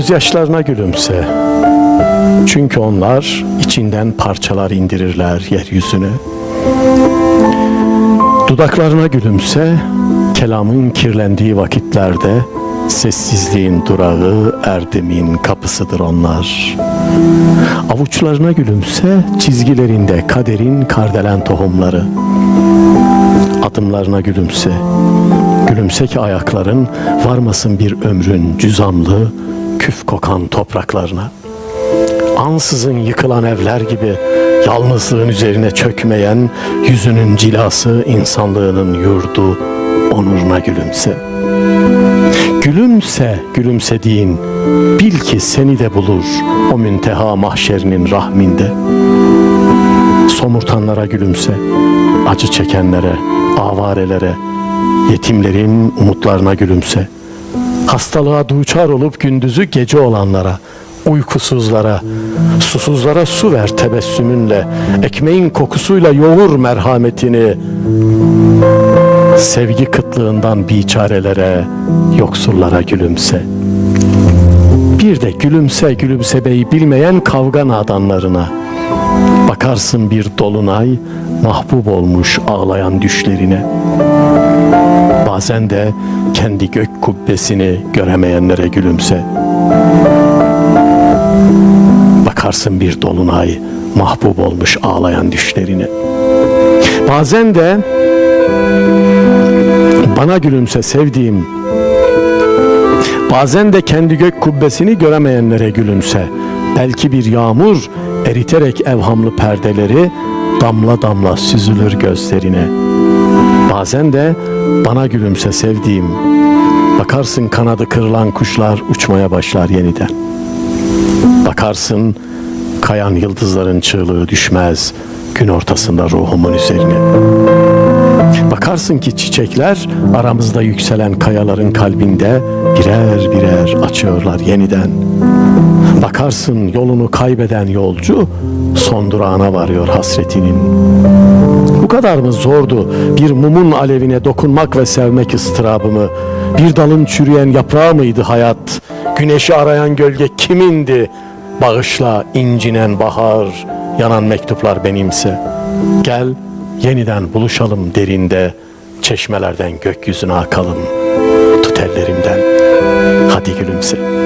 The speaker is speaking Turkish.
Gözyaşlarına gülümse. Çünkü onlar içinden parçalar indirirler yeryüzüne. Dudaklarına gülümse, kelamın kirlendiği vakitlerde sessizliğin durağı, erdemin kapısıdır onlar. Avuçlarına gülümse, çizgilerinde kaderin kardelen tohumları. Adımlarına gülümse, gülümse ki ayakların varmasın bir ömrün cüzamlı, küf kokan topraklarına. Ansızın yıkılan evler gibi yalnızlığın üzerine çökmeyen yüzünün cilası insanlığının yurdu onuruna gülümse. Gülümse gülümsediğin bil ki seni de bulur o münteha mahşerinin rahminde. Somurtanlara gülümse, acı çekenlere, avarelere, yetimlerin umutlarına gülümse. Hastalığa duçar olup gündüzü gece olanlara, uykusuzlara, susuzlara su ver tebessümünle, ekmeğin kokusuyla yoğur merhametini. Sevgi kıtlığından biçarelere, yoksullara gülümse. Bir de gülümse gülümsemeyi bilmeyen kavga nadanlarına. Bakarsın bir dolunay mahbub olmuş ağlayan düşlerine. Bazen de kendi gök kubbesini göremeyenlere gülümse. Bakarsın bir dolunay mahbub olmuş ağlayan düşlerine. Bazen de bana gülümse sevdiğim. Bazen de kendi gök kubbesini göremeyenlere gülümse. Belki bir yağmur eriterek evhamlı perdeleri damla damla süzülür gözlerine. Bazen de bana gülümse sevdiğim. Bakarsın kanadı kırılan kuşlar uçmaya başlar yeniden. Bakarsın kayan yıldızların çığlığı düşmez gün ortasında ruhumun üzerine. Bakarsın ki çiçekler aramızda yükselen kayaların kalbinde birer birer açıyorlar yeniden. Bakarsın yolunu kaybeden yolcu son durağına varıyor hasretinin. Bu kadar mı zordu bir mumun alevine dokunmak ve sevmek ıstırabımı? Bir dalın çürüyen yaprağı mıydı hayat? Güneşi arayan gölge kimindi? Bağışla incinen bahar, yanan mektuplar benimse. Gel yeniden buluşalım derinde, çeşmelerden gökyüzüne akalım. Tut ellerimden, hadi gülümse.